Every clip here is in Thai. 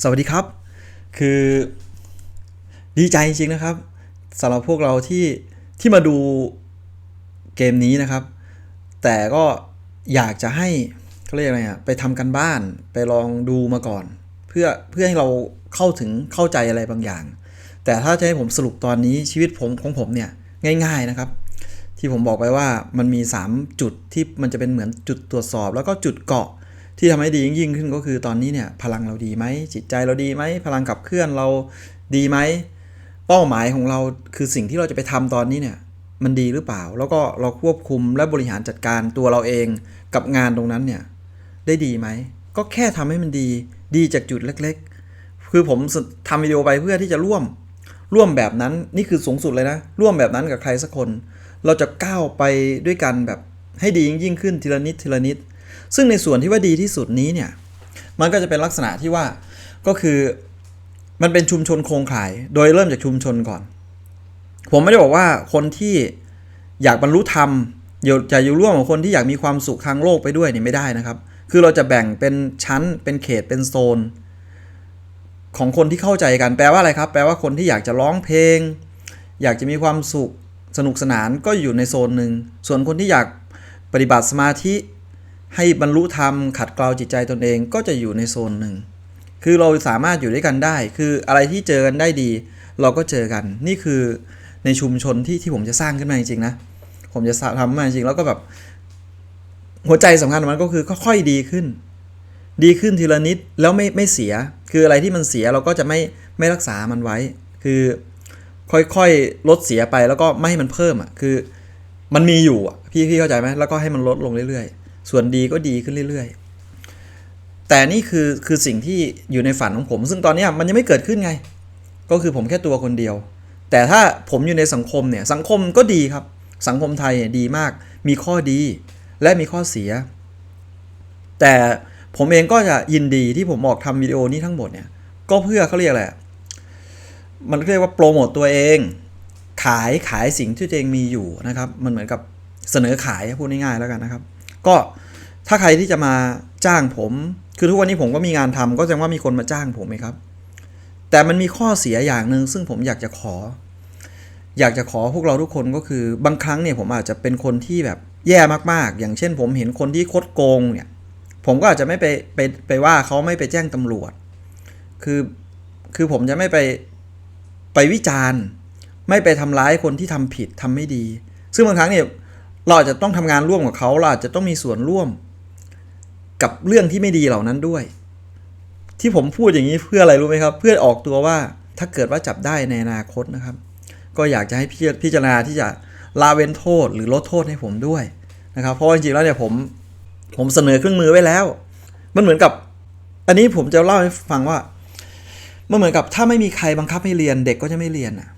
สวัสดีครับ คือดีใจจริงนะครับสำหรับพวกเราที่ที่มาดูเกมนี้นะครับ แต่ก็อยากจะให้เขาเรียกอะไรอะไปทำกันบ้านไปลองดูมาก่อน เพื่อเพื่อให้เราเข้าถึงเข้าใจอะไรบางอย่าง แต่ถ้าจะให้ผมสรุปตอนนี้ชีวิตผมของผมเนี่ยง่าย ๆนะครับ ที่ผมบอกไปว่ามันมี 3 จุดที่มันจะเป็นเหมือนจุดตรวจสอบ แล้วก็จุดเกาะ ที่ทำให้ดียิ่งขึ้นก็คือตอนนี้เนี่ยพลังเราดีไหมจิตใจเราดีไหมพลังขับเคลื่อนเราดีไหมเป้าหมายของเราคือสิ่งที่เราจะไปทำตอนนี้เนี่ยมันดีหรือเปล่า แล้วก็เราควบคุมและบริหารจัดการตัวเราเองกับงานตรงนั้นเนี่ยได้ดีไหมก็แค่ทำให้มันดีดีจากจุดเล็ก ๆ คือผมทำวิดีโอไปเพื่อที่จะร่วมร่วมแบบนั้นนี่คือสูงสุดเลยนะ ร่วมแบบนั้นกับใครสักคน เราจะก้าวไปด้วยกันแบบให้ดียิ่งยิ่งขึ้นทีละนิดทีละนิด ซึ่งในส่วนที่ว่าดีที่สุดนี้เนี่ยมันก็จะเป็นลักษณะที่ว่าก็คือมันเป็นชุมชนโครงข่าย โดยเริ่มจากชุมชนก่อน ผมไม่ได้บอกว่าคนที่อยากบรรลุธรรมอยู่จะอยู่ร่วมกับคนที่อยากมีความสุขทางโลกไปด้วยเนี่ยไม่ได้นะครับ คือเราจะแบ่งเป็นชั้นเป็นเขตเป็นโซน ของคนที่เข้าใจกันแปลว่าอะไรครับ แปลว่าคนที่อยากจะร้องเพลง อยากจะมีความสุขสนุกสนานก็อยู่ในโซนหนึ่งส่วนคนที่อยากปฏิบัติสมาธิ ให้บรรลุธรรมขัดเกลาจิตใจตนเองก็จะอยู่ในโซนหนึ่ง คือเราสามารถอยู่ด้วยกันได้ คืออะไรที่เจอกันได้ดี เราก็เจอกัน นี่คือในชุมชนที่ที่ผมจะสร้างขึ้นมาจริงๆนะ ผมจะทำมาจริงแล้วก็แบบ หัวใจสำคัญมันก็คือค่อยๆดีขึ้น ดีขึ้นทีละนิดแล้วไม่ไม่เสีย คืออะไรที่มันเสียเราก็จะไม่ไม่รักษามันไว้ คือค่อยๆลดเสียไปแล้วก็ไม่ให้มันเพิ่มอะ คือ มันมีอยู่อะพี่พี่เข้าใจไหมแล้วก็ให้มันลดลงเรื่อยๆ ส่วนดีก็ดีขึ้นเรื่อย ๆ แต่นี่คือคือสิ่งที่อยู่ในฝันของผม ซึ่งตอนนี้มันยังไม่เกิดขึ้นไง ก็คือผมแค่ตัวคนเดียว แต่ถ้าผมอยู่ในสังคมเนี่ยสังคมก็ดีครับ สังคมไทยเนี่ยดีมาก มีข้อดีและมีข้อเสีย แต่ผมเองก็จะยินดีที่ผมออกทำวิดีโอนี้ทั้งหมดเนี่ยก็เพื่อเขาเรียกอะไรอะมันเรียกว่าโปรโมตตัวเอง ขายขายสิ่งที่ตัวเองมีอยู่นะครับ มันเหมือนกับเสนอขายพูดง่ายๆแล้วกันนะครับ ก็ถ้าใครที่จะมาจ้างผม คือทุกวันนี้ผมก็มีงานทำก็แสดงว่ามีคนมาจ้างผมไหมครับ แต่มันมีข้อเสียอย่างหนึ่งซึ่งผมอยากจะขอ อยากจะขอพวกเราทุกคนก็คือบางครั้งเนี่ยผมอาจจะเป็นคนที่แบบแย่มากๆ อย่างเช่น ผมเห็นคนที่คดโกงเนี่ย ผมก็อาจจะไม่ไปไปไปว่าเขาไม่ไปแจ้งตำรวจ คือคือผมจะไม่ไปไปวิจารณ์ ไม่ไปทำร้ายคนที่ทำผิดทำไม่ดี ซึ่งบางครั้งเนี่ย เราอาจจะต้องทำงานร่วมกับเขาเราอาจจะต้องมีส่วนร่วม กับเรื่องที่ไม่ดีเหล่านั้นด้วย ที่ผมพูดอย่างนี้เพื่ออะไรรู้ไหมครับ เพื่อออกตัวว่าถ้าเกิดว่าจับได้ในอนาคตนะครับ ก็อยากจะให้พิพิจารณาที่จะลาเว้นโทษหรือลดโทษให้ผมด้วยนะครับ เพราะจริงๆแล้วเนี่ยผมผมเสนอเครื่องมือไว้แล้ว มันเหมือนกับ อันนี้ผมจะเล่าให้ฟังว่ามันเหมือนกับถ้าไม่มีใครบังคับให้เรียนเด็กก็จะไม่เรียนอะ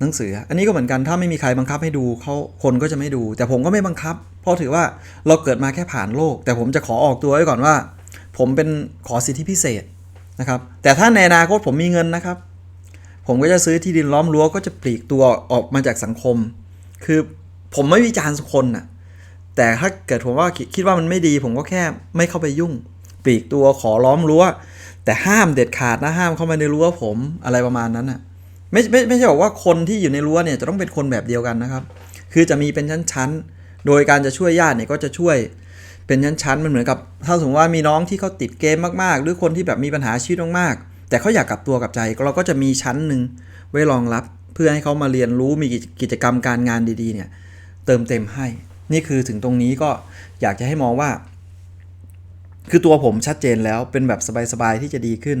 หนังสือ อันนี้ก็เหมือนกันถ้าไม่มีใครบังคับให้ดูเขาคนก็จะไม่ดู แต่ผมก็ไม่บังคับ เพราะถือว่าเราเกิดมาแค่ผ่านโลก แต่ผมจะขอออกตัวไว้ก่อนว่า ผมเป็นขอสิทธิพิเศษนะครับแต่ถ้าในอนาคตผมมีเงินนะครับ ผมก็จะซื้อที่ดินล้อมรั้วก็จะปลีกตัวออกมาจากสังคม คือผมไม่วิจารณ์คนน่ะแต่ถ้าเกิดผมว่าคิดว่ามันไม่ดี ผมก็แค่ไม่เข้าไปยุ่งปลีกตัวขอล้อมรั้วแต่ห้ามเด็ดขาดนะห้ามเข้ามาในรั้วผมอะไรประมาณนั้นน่ะ ไม่ไม่ไม่ใช่บอกว่าคนที่อยู่ในรั้วเนี่ยจะต้องเป็นคนแบบเดียวกันนะครับ คือจะมีเป็นชั้นๆ โดยการจะช่วยญาติเนี่ยก็จะช่วยเป็นชั้นๆ มันเหมือนกับ ถ้าสมมติว่ามีน้องที่เขาติดเกมมากๆ หรือคนที่แบบมีปัญหาชีวิตมากๆ แต่เขาอยากกลับตัวกลับใจเราก็จะมีชั้นหนึ่งไว้รองรับ เพื่อให้เขามาเรียนรู้มีกิจกรรมการงานดีๆ เนี่ยเติมเต็มให้ นี่คือถึงตรงนี้ก็อยากจะให้มองว่า คือตัวผมชัดเจนแล้วเป็นแบบสบายๆที่จะดีขึ้น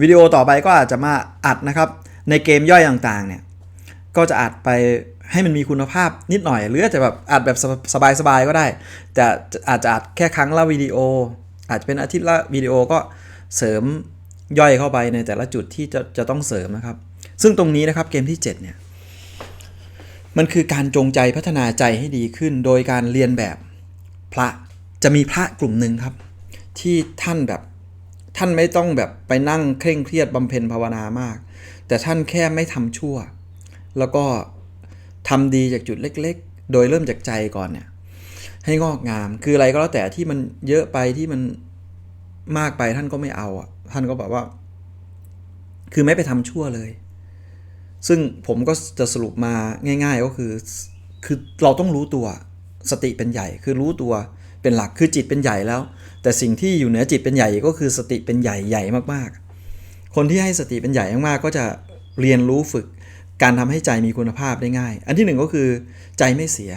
วิดีโอต่อไปก็อาจจะมาอัดนะครับ ในเกมย่อยต่างๆเนี่ยก็จะอัดไปให้มันมีคุณภาพนิดหน่อย หรืออาจจะแบบอัดแบบสบายๆก็ได้ แต่อาจจะอัดแค่ครั้งละวิดีโอ อาจจะเป็นอาทิตย์ละวิดีโอก็เสริมย่อยเข้าไปในแต่ละจุดที่จะจะต้องเสริมนะครับ ซึ่งตรงนี้นะครับเกมที่ 7 เนี่ยมันคือการจงใจพัฒนาใจให้ดีขึ้น โดยการเรียนแบบพระจะมีพระกลุ่มหนึ่งครับ ที่ท่านแบบท่านไม่ต้องแบบไปนั่งเคร่งเครียดบำเพ็ญภาวนามาก แต่ท่านแค่ไม่ทำชั่ว แล้วก็ทำดีจากจุดเล็ก ๆ โดยเริ่มจากใจก่อนเนี่ยให้งอกงามคืออะไรก็แล้วแต่ที่มันเยอะไปที่มันมากไปท่านก็ไม่เอาอะท่านก็แบบว่า คือไม่ไปทำชั่วเลย ซึ่งผมก็จะสรุปมาง่าย ๆ ก็คือ คือเราต้องรู้ตัวสติเป็นใหญ่ คือรู้ตัวเป็นหลักคือจิตเป็นใหญ่แล้ว แต่สิ่งที่อยู่เหนือจิตเป็นใหญ่ก็คือสติเป็นใหญ่ใหญ่มากๆ คนที่ให้สติเป็นใหญ่มากๆก็จะเรียนรู้ฝึกการทำให้ใจมีคุณภาพได้ง่าย อันที่หนึ่งก็คือใจไม่เสีย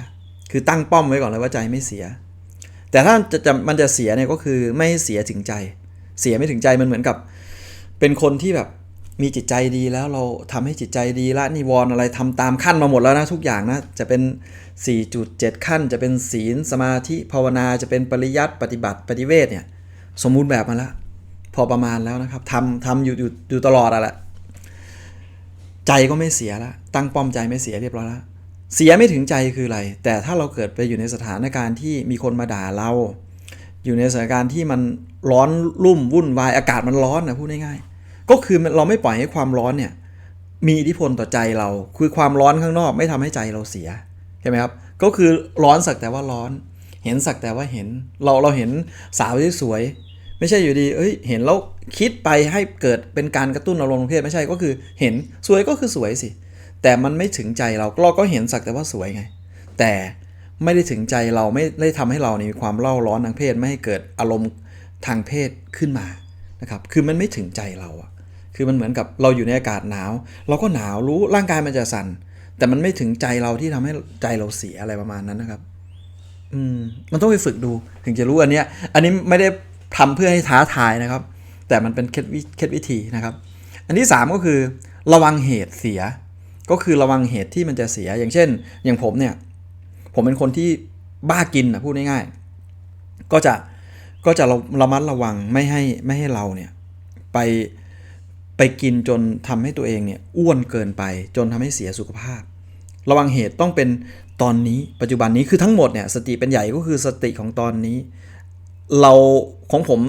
คือตั้งป้อมไว้ก่อนเลยว่าใจไม่เสีย แต่ถ้าจะจะมันจะเสียเนี่ยก็คือไม่เสียถึงใจ เสียไม่ถึงใจมันเหมือนกับ เป็นคนที่แบบมีจิตใจดีแล้วเราทำให้จิตใจดีละนิวรณ์อะไรทำตามขั้นมาหมดแล้วนะทุกอย่างนะจะเป็น 4.7 ขั้น จะเป็นศีลสมาธิภาวนาจะเป็นปริยัติปฏิบัติปฏิเวทเนี่ยสมบูรณ์แบบมาแล้ว พอประมาณแล้วนะครับทำทำอยู่อยู่อยู่ตลอดอะแหละใจก็ไม่เสียละตั้งป้อมใจไม่เสียเรียบร้อยแล้วเสียไม่ถึงใจคืออะไร แต่ถ้าเราเกิดไปอยู่ในสถานการณ์ที่มีคนมาด่าเรา อยู่ในสถานการณ์ที่มันร้อนรุ่มวุ่นวายอากาศมันร้อนนะพูดง่ายๆก็คือเราไม่ปล่อยให้ความร้อนเนี่ยมีอิทธิพลต่อใจเรา คือความร้อนข้างนอกไม่ทำให้ใจเราเสียใช่ไหมครับ ก็คือร้อนสักแต่ว่าร้อน เห็นสักแต่ว่าเห็น เราเราเห็นสาวที่สวย ไม่ใช่อยู่ดี เอ้ย เห็นแล้วคิดไปให้เกิดเป็นการกระตุ้นอารมณ์ทางเพศไม่ใช่ก็คือเห็นสวยก็คือสวยสิ แต่มันไม่ถึงใจเราเราก็เห็นสักแต่ว่าสวยไง แต่ไม่ได้ถึงใจเราไม่ได้ทำให้เรานี่มีความเล่าร้อนทางเพศไม่ให้เกิดอารมณ์ทางเพศขึ้นมานะครับคือมันไม่ถึงใจเราอะคือมันเหมือนกับเราอยู่ในอากาศหนาว เราก็หนาวรู้ร่างกายมันจะสั่นแต่มันไม่ถึงใจเราที่ทำให้ใจเราเสียอะไรประมาณนั้นนะครับ อืม มันต้องไปฝึกดูถึงจะรู้อันเนี้ย อันนี้ไม่ได้ ทำเพื่อให้ท้าทายนะครับ แต่มันเป็นเคล็ดวิธีนะครับ อันที่ 3 ก็คือระวังเหตุเสีย ก็คือระวังเหตุที่มันจะเสีย อย่างเช่น อย่างผมเนี่ย ผมเป็นคนที่บ้ากินนะพูดง่ายๆ ก็จะก็จะระมัดระวังไม่ให้ไม่ให้เราเนี่ยไปไปกินจนทำให้ตัวเองเนี่ยอ้วนเกินไปจนทำให้เสียสุขภาพ ระวังเหตุต้องเป็นตอนนี้ปัจจุบันนี้คือทั้งหมดเนี่ยสติเป็นใหญ่ก็คือสติของตอนนี้ เราของผม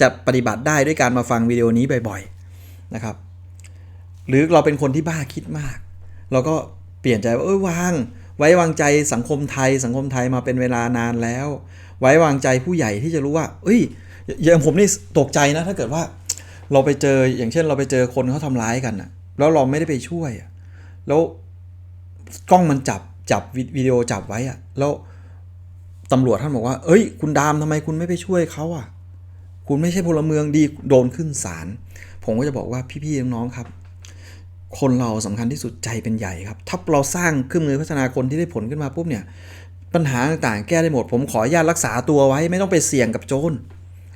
จะปฏิบัติได้ด้วยการมาฟังวิดีโอนี้บ่อยๆนะครับ หรือเราเป็นคนที่บ้าคิดมาก เราก็เปลี่ยนใจว่าเอ้ยวาง ไว้วางใจสังคมไทย สังคมไทยมาเป็นเวลานานแล้ว ไว้วางใจผู้ใหญ่ที่จะรู้ว่า เอ้ยอย่างผมนี่ตกใจนะ ถ้าเกิดว่า เราไปเจออย่างเช่นเราไปเจอคนเขาทำร้ายกันนะแล้วเราไม่ได้ไปช่วยแล้วกล้องมันจับจับวิดีโอจับไว้อะแล้ว ตำรวจท่านบอกว่า เอ้ย คุณดามทำไมคุณไม่ไปช่วยเขาอะ คุณไม่ใช่พลเมืองดีโดนขึ้นศาล ผมก็จะบอกว่าพี่ๆน้องๆครับ คนเราสำคัญที่สุดใจเป็นใหญ่ครับ ถ้าเราสร้างเครื่องมือพัฒนาคนที่ได้ผลขึ้นมาปุ๊บเนี่ย ปัญหาต่างๆ แก้ได้หมด ผมขออนุญาตรักษาตัวไว้ ไม่ต้องไปเสี่ยงกับโจร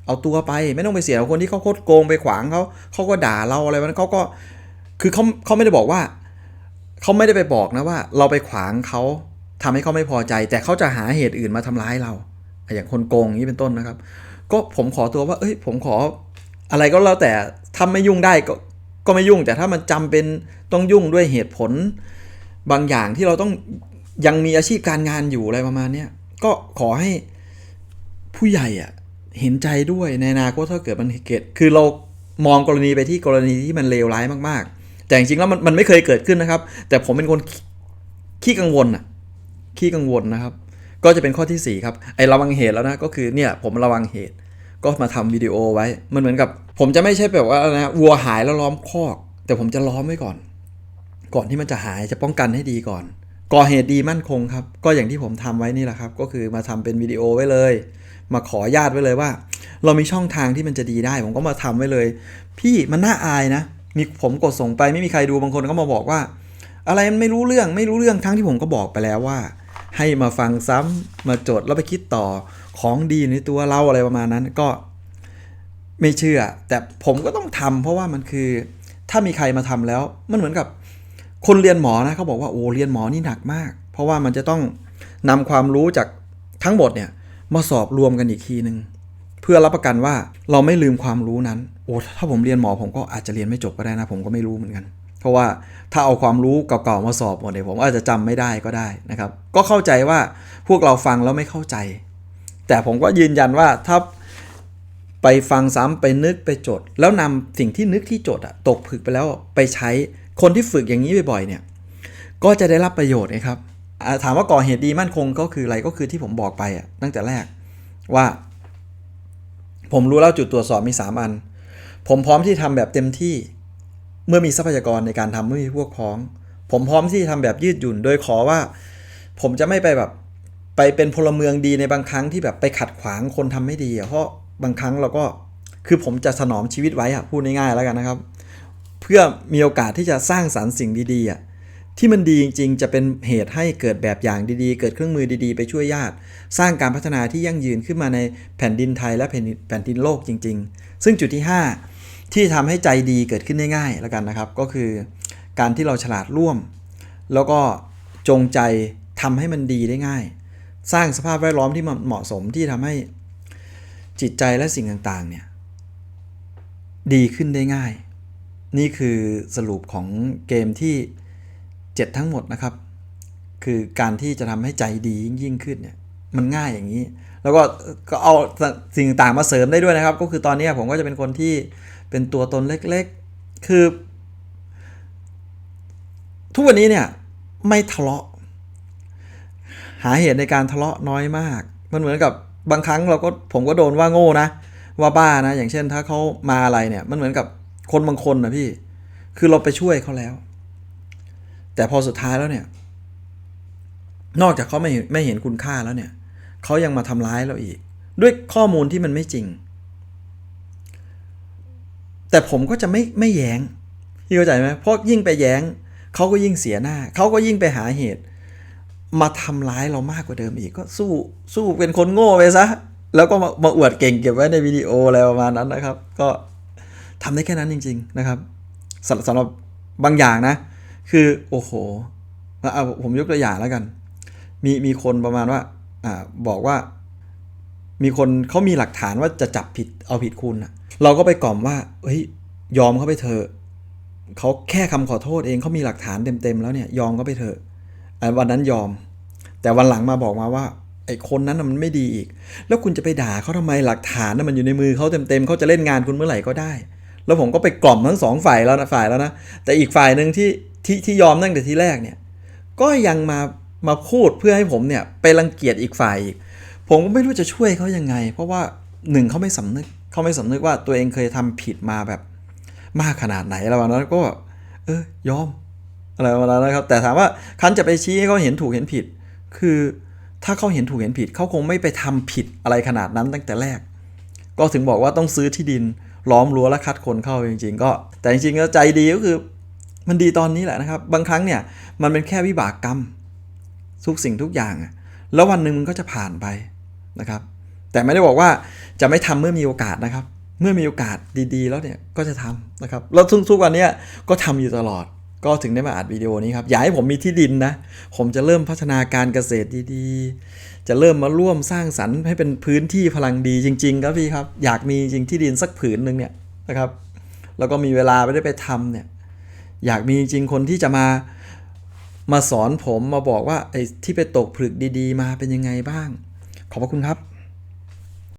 เอาตัวไป ไม่ต้องไปเสี่ยงกับคนที่เขาโคตรโกงไปขวางเขาเขาก็ด่าเราอะไรมันเขาก็ คือเขาเขาไม่ได้บอกว่า เขาไม่ได้ไปบอกนะว่า เราไปขวางเขา ทำให้เขาไม่พอใจ แต่เขาจะหาเหตุอื่นมาทำร้ายเรา อย่างคนโกงนี้เป็นต้นนะครับ ก็ผมขอตัวว่า เอ้ย ผมขออะไรก็แล้วแต่ทำไม่ยุ่งได้ก็ก็ไม่ยุ่ง แต่ถ้ามันจำเป็นต้องยุ่งด้วยเหตุผล บางอย่างที่เราต้องยังมีอาชีพการงานอยู่อะไรประมาณนี้ก็ขอให้ผู้ใหญ่อะเห็นใจด้วยในอนาคตถ้าเกิดมันเกิดคือเรามองกรณีไปที่กรณีที่มันเลวร้ายมากๆ แต่จริงๆแล้วมันมันไม่เคยเกิดขึ้นนะครับ แต่ผมเป็นคนขี้กังวลอะ ขี้กังวลนะครับ ก็จะเป็นข้อที่4ครับไอระวังเหตุแล้วนะก็คือเนี่ยผมระวังเหตุ ก็มาทำวิดีโอไว้ มันเหมือนกับ ผมจะไม่ใช่แบบว่านะวัวหายแล้วล้อมคอก แต่ผมจะล้อมไว้ก่อน ก่อนที่มันจะหายจะป้องกันให้ดีก่อนก่อเหตุดีมั่นคงครับ ก็อย่างที่ผมทำไว้นี่แหละครับ ก็คือมาทำเป็นวิดีโอไว้เลย มาขอญาติไว้เลยว่า เรามีช่องทางที่มันจะดีได้ ผมก็มาทำไว้เลย พี่มันน่าอายนะ มีผมกดส่งไปไม่มีใครดูบางคนก็มาบอกว่า อะไรมันไม่รู้เรื่องไม่รู้เรื่องทั้งที่ผมก็บอกไปแล้วว่า ให้มาฟังซ้ำมาจดแล้วไปคิดต่อของดีในตัวเราอะไรประมาณนั้นก็ไม่เชื่อ แต่ผมก็ต้องทำเพราะว่ามันคือถ้ามีใครมาทำแล้ว มันเหมือนกับคนเรียนหมอนะเขาบอกว่าโอ้เรียนหมอนี่หนักมาก เพราะว่ามันจะต้องนำความรู้จากทั้งหมดเนี่ยมาสอบรวมกันอีกทีหนึ่งเพื่อรับประกันว่าเราไม่ลืมความรู้นั้น โอ้ถ้าผมเรียนหมอผมก็อาจจะเรียนไม่จบก็ได้นะ ผมก็ไม่รู้เหมือนกัน เพราะว่าถ้าเอาความรู้เก่าๆมาสอบหมดเนี่ยผมอาจจะจำไม่ได้ก็ได้นะครับ ก็เข้าใจว่าพวกเราฟังแล้วไม่เข้าใจ แต่ผมก็ยืนยันว่าถ้าไปฟังซ้ำไปนึกไปจด แล้วนำสิ่งที่นึกที่จดอะตกผึกไปแล้วไปใช้คนที่ฝึกอย่างนี้บ่อยๆเนี่ยก็จะได้รับประโยชน์นะครับถามว่าก่อเหตุดีมั่นคงก็คืออะไรก็คือที่ผมบอกไปอะตั้งแต่แรกว่า ผมรู้แล้วจุดตรวจสอบมี 3 อัน ผมพร้อมที่ทำแบบเต็มที่ เมื่อมีทรัพยากรในการทำเมื่อมีพวกพ้อง ผมพร้อมที่จะทำแบบยืดหยุ่น โดยขอว่า ผมจะไม่ไปแบบไปเป็นพลเมืองดีในบางครั้งที่แบบไปขัดขวางคนทำไม่ดีอะเพราะบางครั้งเราก็คือผมจะถนอมชีวิตไว้อะพูดง่ายๆแล้วกันนะครับ เพื่อมีโอกาสที่จะสร้างสรรค์สิ่งดีๆอะที่มันดีจริงๆ จะเป็นเหตุให้เกิดแบบอย่างดีๆ เกิดเครื่องมือดีๆ ไปช่วยญาติ สร้างการพัฒนาที่ยั่งยืนขึ้นมาในแผ่นดินไทยและแผ่นดินแผ่นดินโลกจริง ๆ ซึ่งจุดที่ 5 ที่ทำให้ใจดีเกิดขึ้นได้ง่ายแล้วกันนะครับ ก็คือการที่เราฉลาดร่วม แล้วก็จงใจทำให้มันดีได้ง่าย สร้างสภาพแวดล้อมที่เหมาะสมที่ทำให้จิตใจและสิ่งต่างๆเนี่ยดีขึ้นได้ง่าย นี่คือสรุปของเกมที่ 7 ทั้งหมดนะครับ คือการที่จะทำให้ใจดียิ่งขึ้นเนี่ยมันง่ายอย่างนี้ แล้วก็ก็เอาสิ่งต่างมาเสริมได้ด้วยนะครับ ก็คือตอนนี้ผมก็จะเป็นคนที่ เป็นตัวตนเล็กๆ คือ ทุกวันนี้เนี่ยไม่ทะเลาะ หาเหตุในการทะเลาะน้อยมาก มันเหมือนกับบางครั้งเราก็ผมก็โดนว่าโง่นะ ว่าบ้านะ อย่างเช่นถ้าเขามาอะไรเนี่ย มันเหมือนกับคนบางคนนะพี่ คือเราไปช่วยเขาแล้ว แต่พอสุดท้ายแล้วเนี่ย นอกจากเขาไม่ไม่เห็นคุณค่าแล้วเนี่ยเขายังมาทำร้ายเราอีก ด้วยข้อมูลที่มันไม่จริง แต่ผมก็จะไม่ไม่แย้งพี่เข้าใจไหมเพราะยิ่งไปแย้งเขาก็ยิ่งเสียหน้าเขาก็ยิ่งไปหาเหตุ มาทำร้ายเรามากกว่าเดิมอีกก็สู้สู้เป็นคนโง่ไปซะแล้วก็มามาอวดเก่งเก็บไว้ในวิดีโออะไรประมาณนั้นนะครับ ก็ทำได้แค่นั้นจริง ๆนะครับสำสำหรับบางอย่างนะ คือโอ้โหเอาผมยกตัวอย่างแล้วกัน มีมีคนประมาณว่าอ่าบอกว่า มีคนเขามีหลักฐานว่าจะจับผิดเอาผิดคุณนะ เราก็ไปกล่อมว่าเฮ้ยยอมเขาไปเถอะเขาแค่คำขอโทษเองเขามีหลักฐานเต็มๆแล้วเนี่ยยอมเขาไปเถอะอะวันนั้นยอม แต่วันหลังมาบอกมาว่าไอ้คนนั้นมันไม่ดีอีก แล้วคุณจะไปด่าเขาทำไมหลักฐานน่ะมันอยู่ในมือเขาเต็มๆเขาจะเล่นงานคุณเมื่อไหร่ก็ได้ แล้วผมก็ไปกล่อมทั้งสองฝ่ายแล้วนะฝ่ายแล้วนะ แต่อีกฝ่ายหนึ่งที่ที่ที่ยอมตั้งแต่ทีแรกเนี่ย ก็ยังมามาพูดเพื่อให้ผมเนี่ยไปรังเกียจอีกฝ่ายอีก ผมก็ไม่รู้จะช่วยเขายังไง เพราะว่าหนึ่งเขาไม่สำนึก เขาไม่สำนึกว่าตัวเองเคยทำผิดมาแบบมากขนาดไหนแล้วนั้นก็แบบเออยอมอะไรประมาณนั้นนะครับ แต่ถามว่าคันจะไปชี้ให้เขาเห็นถูกเห็นผิด คือถ้าเขาเห็นถูกเห็นผิดเขาคงไม่ไปทำผิดอะไรขนาดนั้นตั้งแต่แรก ก็ถึงบอกว่าต้องซื้อที่ดินล้อมรั้วและคัดคนเข้าจริง ๆ ก็ แต่จริงๆก็ใจดีก็คือ มันดีตอนนี้แหละนะครับ บางครั้งเนี่ยมันเป็นแค่วิบากกรรม ทุกสิ่งทุกอย่าง แล้ววันหนึ่งมันก็จะผ่านไปนะครับ แต่ไม่ได้บอกว่าจะไม่ทำเมื่อมีโอกาสนะครับ เมื่อมีโอกาสดีๆ แล้วเนี่ยก็จะทำนะครับแล้วทุกๆวันนี้ก็ทำอยู่ตลอดก็ถึงได้มาอัดวิดีโอนี้ครับ อยากให้ผมมีที่ดินนะ ผมจะเริ่มพัฒนาการเกษตรดีๆ จะเริ่มมาร่วมสร้างสรรค์ให้เป็นพื้นที่พลังดีจริง ๆ ครับพี่ครับ อยากมีจริงที่ดินสักผืนหนึ่งเนี่ยนะครับ แล้วก็มีเวลาไปได้ไปทำเนี่ย อยากมีจริงคนที่จะมามาสอนผมมาบอกว่าไอ้ที่ไปตกผลึกดี ๆ มาเป็นยังไงบ้าง ขอบพระคุณครับ